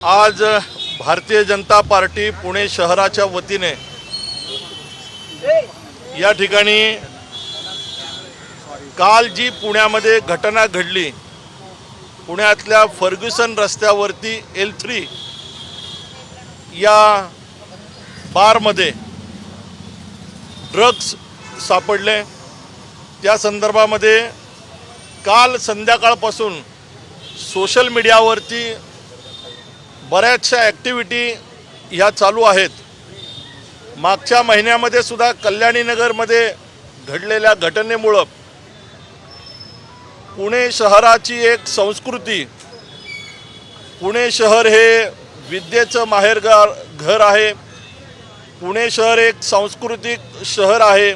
आज भारतीय जनता पार्टी पुणे शहराच्या वतीने या ठिकाणी काल जी पुण्यामध्ये घटना घडली पुण्यातल्या फर्ग्युसन रस्त्यावरती एल थ्री या बारमध्ये ड्रग्स सापडले. त्या संदर्भामध्ये काल संध्याकाळपासून सोशल मीडियावरती बऱ्याचशा ॲक्टिव्हिटी ह्या चालू आहेत. मागच्या महिन्यामध्ये सुद्धा कल्याणीनगरमध्ये घडलेल्या घटनेमुळं पुणे शहराची एक संस्कृती पुणे शहर हे विद्येचं माहेरघर घर आहे. पुणे शहर एक सांस्कृतिक शहर आहे.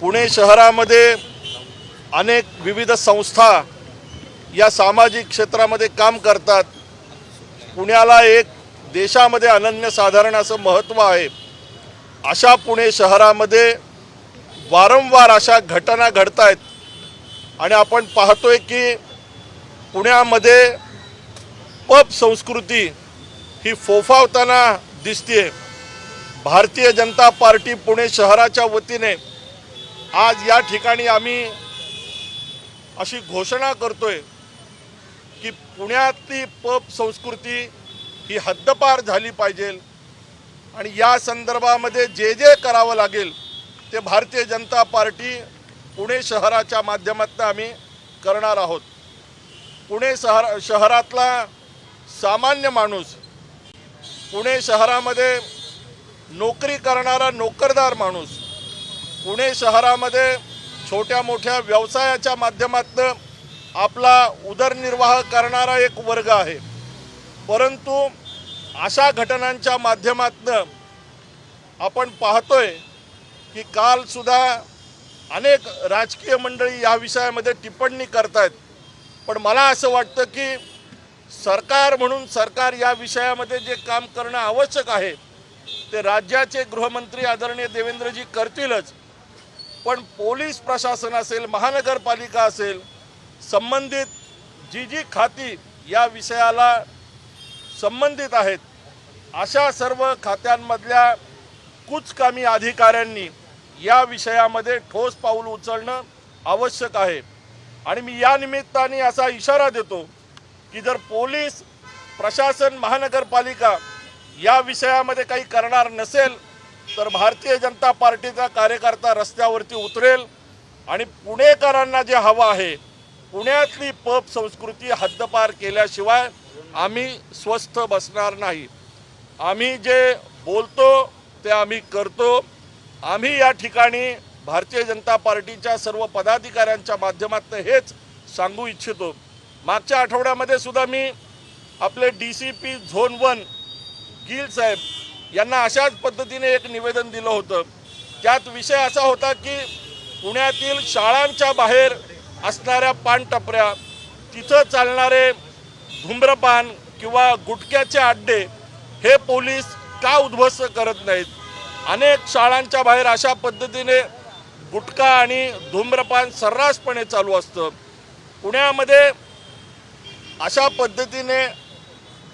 पुणे शहरामध्ये अनेक विविध संस्था या सामाजिक क्षेत्रामध्ये काम करतात. पुण्याला एक देशामध्ये अनन्यसाधारण असं महत्त्व आहे. अशा पुणे शहरामध्ये वारंवार अशा घटना घडत आहेत आणि आपण पाहतोय की पुण्यामध्ये पब संस्कृती ही फोफावताना दिसते भारतीय जनता पार्टी पुणे शहराच्या वतीने आज या ठिकाणी आम्ही अशी घोषणा करतोय. की पुण्यातली पब संस्कृती ही हद्दपार झाली पाहिजे. आणि या संदर्भामध्ये जे जे करावं लागेल ते भारतीय जनता पार्टी पुणे शहराच्या माध्यमातून आम्ही करणार आहोत. पुणे शहर शहरातला सामान्य माणूस पुणे शहरामध्ये नोकरी करणारा नोकरदार माणूस पुणे शहरामध्ये छोट्या मोठ्या व्यवसायाच्या माध्यमातून आपला उदरनिर्वाह करणारा एक वर्ग आहे. परंतु अशा घटनांच्या माध्यमातून आपण पाहतोय की कालसुद्धा अनेक राजकीय मंडळी या विषयामध्ये टिप्पणी करतायत. पण मला असं वाटतं की सरकार म्हणून सरकार या विषयामध्ये जे काम करणं आवश्यक आहे ते राज्याचे गृहमंत्री आदरणीय देवेंद्रजी करतीलच. पण पोलीस प्रशासन असेल महानगरपालिका असेल संबंधित जी जी खाती या विषयाला संबंधित आहेत अशा सर्व खात्यांमधल्या कुचकामी अधिकाऱ्यांनी या विषयामध्ये ठोस पाऊल उचलणं आवश्यक आहे. आणि मी या निमित्ताने असा इशारा देतो की जर पोलीस प्रशासन महानगरपालिका या विषयामध्ये काही करणार नसेल तर भारतीय जनता पार्टीचा कार्यकर्ता रस्त्यावरती उतरेल आणि पुणेकरांना जे हवं आहे पुण्यातली पब संस्कृती हद्दपार केल्याशिवाय आम्ही स्वस्थ बसणार नाही. आम्ही जे बोलतो ते आम्ही करतो. आम्ही या ठिकाणी भारतीय जनता पार्टीच्या सर्व पदाधिकाऱ्यांच्या माध्यमातून हेच सांगू इच्छितो. मागच्या आठवड्यामध्ये सुद्धा मी आपले D C P zone one Gill साहेब यांना अशाच पद्धतीने एक निवेदन दिलं होतं. त्यात विषय असा होता की पुण्यातील शाळांच्या बाहेर असणाऱ्या पानटपऱ्या तिथं चालणारे धूम्रपान किंवा गुटख्याचे अड्डे हे पोलीस का उद्ध्वस्त करत नाहीत? अनेक शाळांच्या बाहेर अशा पद्धतीने गुटखा आणि धूम्रपान सर्रासपणे चालू असतं. पुण्यामध्ये अशा पद्धतीने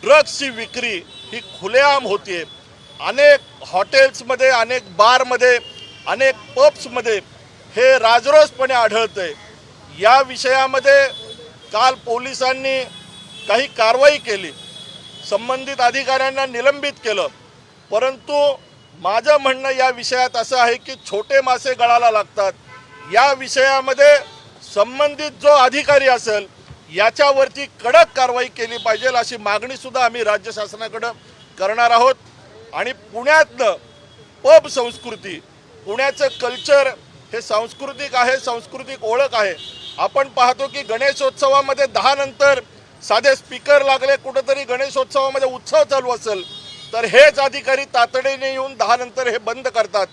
ड्रग्सची विक्री ही खुलेआम होते अनेक हॉटेल्समध्ये अनेक बारमध्ये अनेक पब्समध्ये हे राजरोसपणे आढळतं आहे या विषयामध्ये काल पोलिसांनी काही कारवाई केली. संबंधित अधिकाऱ्यांना निलंबित केलं. परंतु माझं म्हणणं या विषयात असं आहे की छोटे मासे गळाला लागतात. या विषयामध्ये संबंधित जो अधिकारी असेल याच्यावरती कडक कारवाई केली पाहिजे अशी मागणीसुद्धा आम्ही राज्य शासनाकडं करणार आहोत. आणि पुण्यातलं पब संस्कृती पुण्याचं कल्चर हे सांस्कृतिक आहे सांस्कृतिक ओळख आहे. आपण पाहतो की गणेशोत्सवामध्ये दहा नंतर साधे स्पीकर लागले कुठंतरी गणेशोत्सवामध्ये उत्सव चालू असेल तर हेच अधिकारी तातडीने येऊन दहा नंतर हे बंद करतात.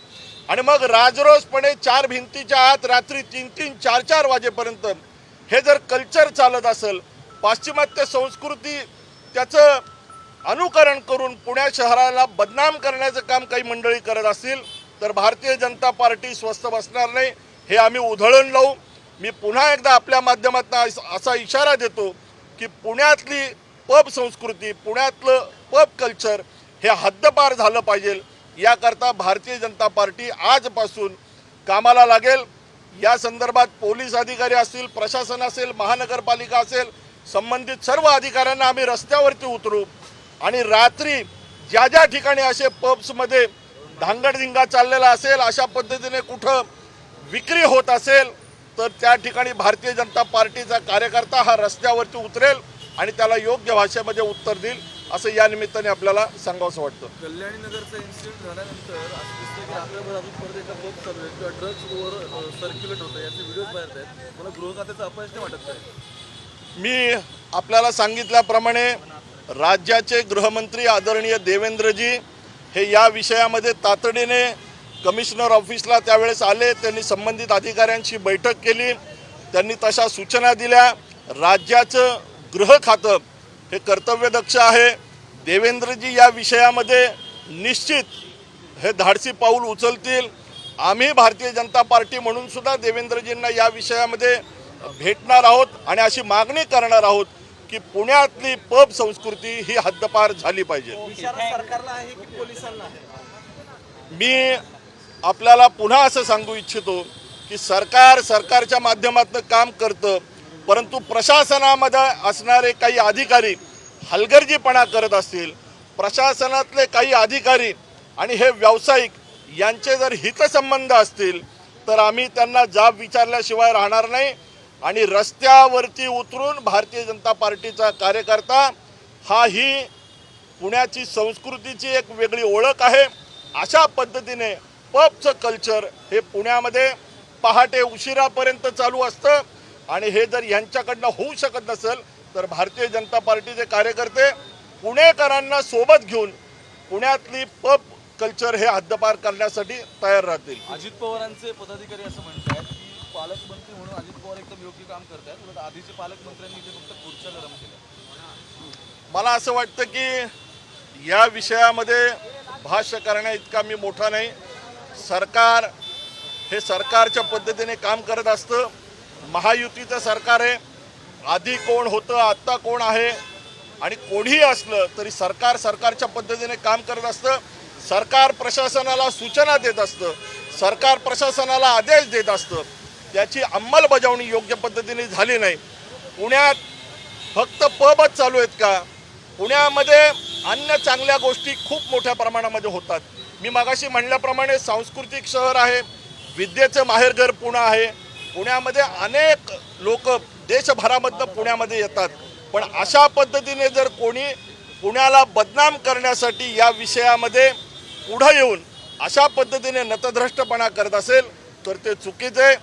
आणि मग राजरोसपणे चार भिंतीच्या आत रात्री तीन तीन चार चार वाजेपर्यंत हे जर कल्चर चालत असेल पाश्चिमात्य संस्कृती त्याचं अनुकरण करून पुण्या शहराला बदनाम करण्याचं काम काही मंडळी करत असतील तर भारतीय जनता पार्टी स्वस्त बसणार नाही हे आम्ही उधळून लावू. मी पुन्हा एकदा आपल्या माध्यमातून असा इशारा देतो की पुण्यातली पब संस्कृती पुण्यातलं पब कल्चर हे हद्दपार झालं पाहिजे. याकरता भारतीय जनता पार्टी आजपासून कामाला लागेल. या संदर्भात पोलीस अधिकारी असतील प्रशासन असेल महानगरपालिका असेल संबंधित सर्व अधिकाऱ्यांना आम्ही रस्त्यावरती उतरू आणि रात्री ज्या ज्या ठिकाणी असे पब्समध्ये धांगडधिंगा चाललेला असेल अशा पद्धतीने कुठं विक्री होत असेल तर त्या ठिकाणी भारतीय जनता पार्टीचा कार्यकर्ता हा रस्त्यावरती उतरेल आणि त्याला योग्य भाषेमध्ये उत्तर देईल असं या निमित्ताने आपल्याला सांगावंसं वाटतं. कल्याणी नगरचा इन्सिडेंट झाल्यानंतर असं दिसतं की रात्रभर अजून परत एकदा पब चालू आहे. किंवा ड्रग्स ओव्हर सर्क्युलेट होतं याचे व्हिडिओज बाहेर येत आहेत. मला गृह खात्याचा अपयश नाही वाटत काय मी आपल्याला सांगितल्याप्रमाणे राज्याचे गृहमंत्री आदरणीय देवेंद्रजी हे या विषयामध्ये तातडीने कमिशनर ऑफिसला त्यावेळेस आले त्यांनी संबंधित अधिकाऱ्यांशी बैठक केली त्यांनी तशा सूचना दिल्या. राज्याचं गृह खातं हे कर्तव्यदक्ष आहे. देवेंद्रजी या विषयामध्ये निश्चित हे धाडसी पाऊल उचलतील. आम्ही भारतीय जनता पार्टी म्हणून सुद्धा देवेंद्रजींना या विषयामध्ये भेटणार आहोत आणि अशी मागणी करणार आहोत की पुण्यातली पब संस्कृती ही हद्दपार झाली पाहिजे. इशारा सरकारला आहे की पोलिसांना आहे? मी आपल्याला पुन्हा असं सांगू इच्छितो की सरकार सरकारच्या माध्यमातून काम करतं परंतु प्रशासनामध्ये असणारे काही अधिकारी हलगर्जीपणा करत असतील प्रशासनातले काही अधिकारी आणि हे व्यावसायिक यांचे जर हितसंबंध असतील तर आम्ही त्यांना जाब विचारल्याशिवाय राहणार नाही. आणि रस्त्यावरती उतरून भारतीय जनता पार्टीचा कार्यकर्ता हा ही पुण्याची संस्कृतीची एक वेगळी ओळख आहे. अशा पद्धतीने पबचं कल्चर हे पुण्यामध्ये पहाटे उशिरापर्यंत चालू असतं. आणि हे जर यांच्याकडनं होऊ शकत नसेल तर भारतीय जनता पार्टीचे कार्यकर्ते पुणेकरांना सोबत घेऊन पुण्यातली पब कल्चर हे हद्दपार करण्यासाठी तयार राहतील. अजित पवारांचे पदाधिकारी असं म्हणतात की पालकमंत्री म्हणून अजित पवार एकदम योग्य काम करतात उलट आधीचे पालकमंत्र्यांनी ते फक्त खुर्च्या गरम केल्या. मला असं वाटतं की या विषयामध्ये भाष्य करण्या इतका मी मोठा नाही. सरकार हे सरकारच्या पद्धतीने काम करत असतं. महायुतीचं सरकार आहे. आधी कोण होतं आत्ता कोण आहे? आणि कोणीही असलं तरी सरकार सरकारच्या पद्धतीने काम करत असतं. सरकार प्रशासनाला सूचना देत असतं. सरकार प्रशासनाला आदेश देत असतं. त्याची अंमलबजावणी योग्य पद्धतीने झाली नाही. पुण्यात फक्त पबच चालू आहेत का? पुण्यामध्ये अन्य चांगल्या गोष्टी खूप मोठ्या प्रमाणामध्ये होतात. मी मागाशी म्हणल्याप्रमाणे सांस्कृतिक शहर आहे विद्येचं माहेरघर पुणे आहे. पुण्यामध्ये अनेक लोक देशभरामधनं पुण्यामध्ये येतात. पण अशा पद्धतीने जर कोणी पुण्याला बदनाम करण्यासाठी या विषयामध्ये पुढं येऊन अशा पद्धतीने नतद्रष्टपणा करत असेल तर ते चुकीचं आहे.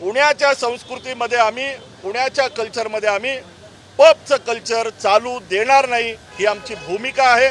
पुण्याच्या संस्कृतीमध्ये आम्ही पुण्याच्या कल्चरमध्ये आम्ही पबचं कल्चर चालू देणार नाही ही आमची भूमिका आहे.